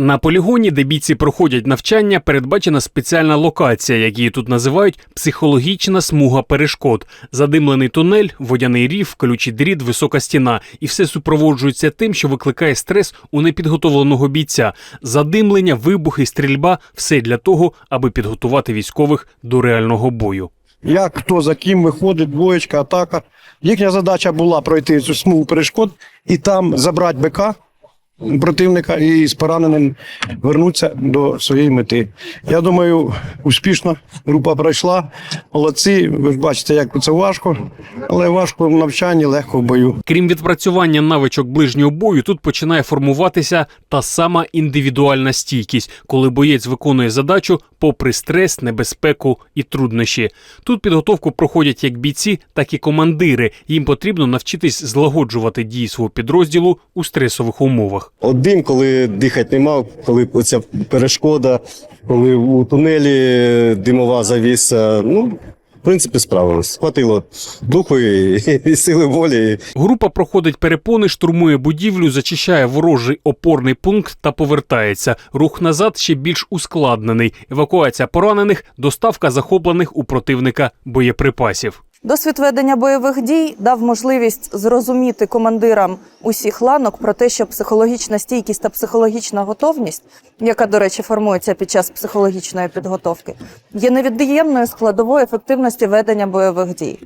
На полігоні, де бійці проходять навчання, передбачена спеціальна локація, як її тут називають психологічна смуга перешкод. Задимлений тунель, водяний рів, колючий дріт, висока стіна. І все супроводжується тим, що викликає стрес у непідготовленого бійця. Задимлення, вибухи, стрільба все для того, аби підготувати військових до реального бою. Як хто за ким виходить, двоєчка, атака. Їхня задача була пройти цю смугу перешкод і там забрати БК противника і з пораненим вернутися до своєї мети. Я думаю, успішно група пройшла. Молодці. Ви ж бачите, як це важко, але важко в навчанні, легко в бою. Крім відпрацювання навичок ближнього бою, тут починає формуватися та сама індивідуальна стійкість, коли боєць виконує задачу попри стрес, небезпеку і труднощі. Тут підготовку проходять як бійці, так і командири. Їм потрібно навчитись злагоджувати дії свого підрозділу у стресових умовах. Один, коли дихати не мав, коли оця перешкода, коли у тунелі димова завіса, ну, в принципі, справились. Хватило духу і, і сили волі. Група проходить перепони, штурмує будівлю, зачищає ворожий опорний пункт та повертається. Рух назад ще більш ускладнений. Евакуація поранених, доставка захоплених у противника боєприпасів. Досвід ведення бойових дій дав можливість зрозуміти командирам усіх ланок про те, що психологічна стійкість та психологічна готовність, яка, до речі, формується під час психологічної підготовки, є невід'ємною складовою ефективності ведення бойових дій.